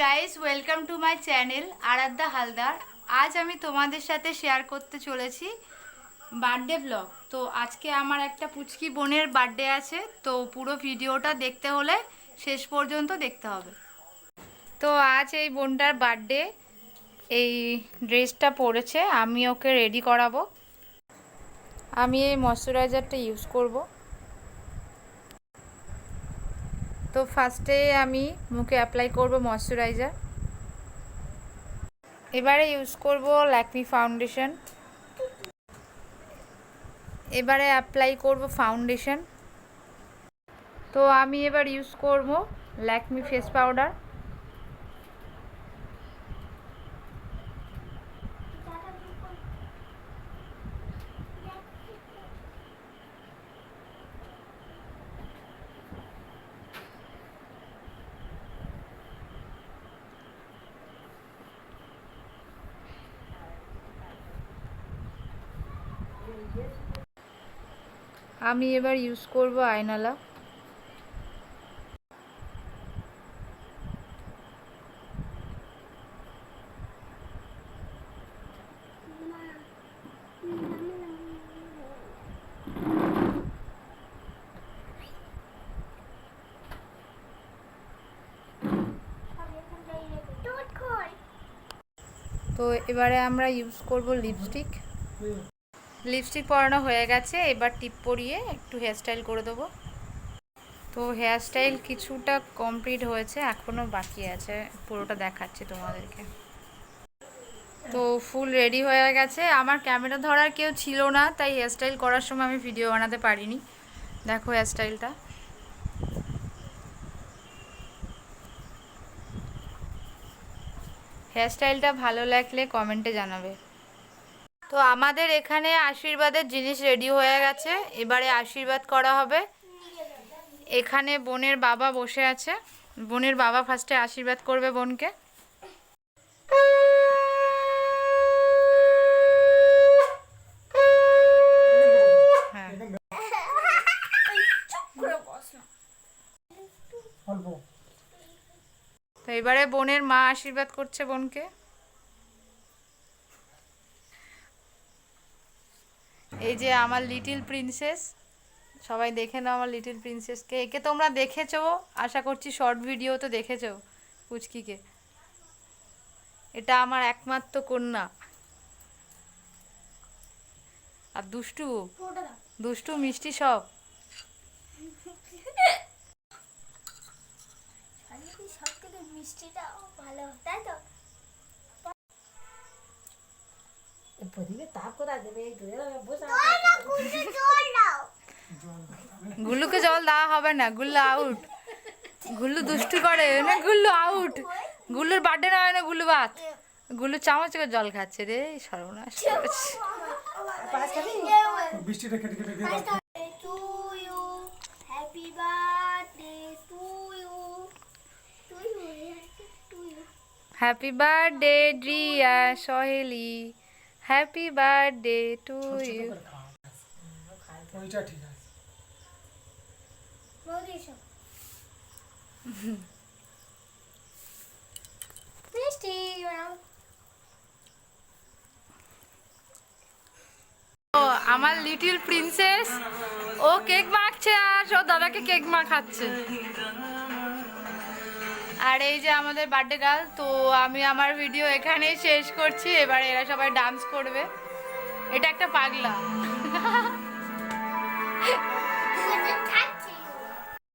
Guys welcome to my channel Aradhya Haldar আজ আমি তোমাদের সাথে শেয়ার করতে চলেছি বার্থডে ব্লগ তো আজকে আমার একটা পুচকি বোনের বার্থডে আছে, তো পুরো ভিডিওটা দেখতে হলে শেষ পর্যন্ত দেখতে হবে। তো আজ এই বোনটার বার্থডে এই ড্রেসটা পরেছে, আমি ওকে রেডি করাবো। আমি এই ময়শ্চারাইজারটা ইউজ করব। তো ফার্স্টে আমি মুখে অ্যাপ্লাই করব ময়শ্চারাইজার এবারে ইউজ করব ল্যাকমি ফাউন্ডেশন এবারে অ্যাপ্লাই করব ফাউন্ডেশন তো আমি এবার ইউজ করব ল্যাকমি ফেস পাউডার আমি এবার ইউজ করব আয়নালা। তো এবারে আমরা ইউজ করব লিপস্টিক লিপস্টিক পরানো হয়ে গেছে, এবার টিপ পরিয়ে একটু হেয়ারস্টাইল করে দেবো। তো হেয়ারস্টাইল কিছুটা কমপ্লিট হয়েছে এখনও বাকি আছে, পুরোটা দেখাচ্ছি তোমাদেরকে। তো ফুল রেডি হয়ে গেছে। আমার ক্যামেরা ধরার কেউ ছিল না, তাই হেয়ারস্টাইল করার সময় আমি ভিডিও বানাতে পারিনি। দেখো হেয়ারস্টাইলটা হেয়ারস্টাইলটা ভালো লাগলে কমেন্টে জানাবে। তো আমাদের এখানে আশীর্বাদের জিনিস রেডি হয়ে গেছে। এবারে আশীর্বাদ করা হবে। এখানে বোনের বাবা বসে আছে। বোনের বাবা ফার্স্টে আশীর্বাদ করবে বোনকে। হ্যাঁ। তো এবারে বোনের মা আশীর্বাদ করছে বোনকে। এই যে আমার লিটিল প্রিন্সেস, সবাই দেখে নাও আমার লিটিল প্রিন্সেসকে। একে তোমরা দেখেছ, আশা করছি শর্ট ভিডিও তো দেখেছ পুচকিকে। এটা আমার একমাত্র কন্যা। আর দুষ্টু? দুষ্টু, মিষ্টি সব। মিষ্টিটা ভালো। গুল্লুকে জল দেওয়া হবে না গুল্লু আউট গুল্লু দুষ্টু করে না গুল্লু আউট গুল্লুর বার্থডে না হয় না গুল্লু ভাত গুল্লু চামচ করে জল খাচ্ছে রে সর্বনাশ করেছে। বৃষ্টিটা কেটে কেটে happy birthday Riya Saheli happy birthday to you ও, আমার লিটিল প্রিন্সেস ও কেক মাখছে আর ও দাদাকে কেক মাখাচ্ছে। আর এই যে আমাদের বার্থডে গার্ল তো আমি আমার ভিডিও এখানেই শেষ করছি। এবার এরা সবাই ডান্স করবে। এটা একটা পাগলা।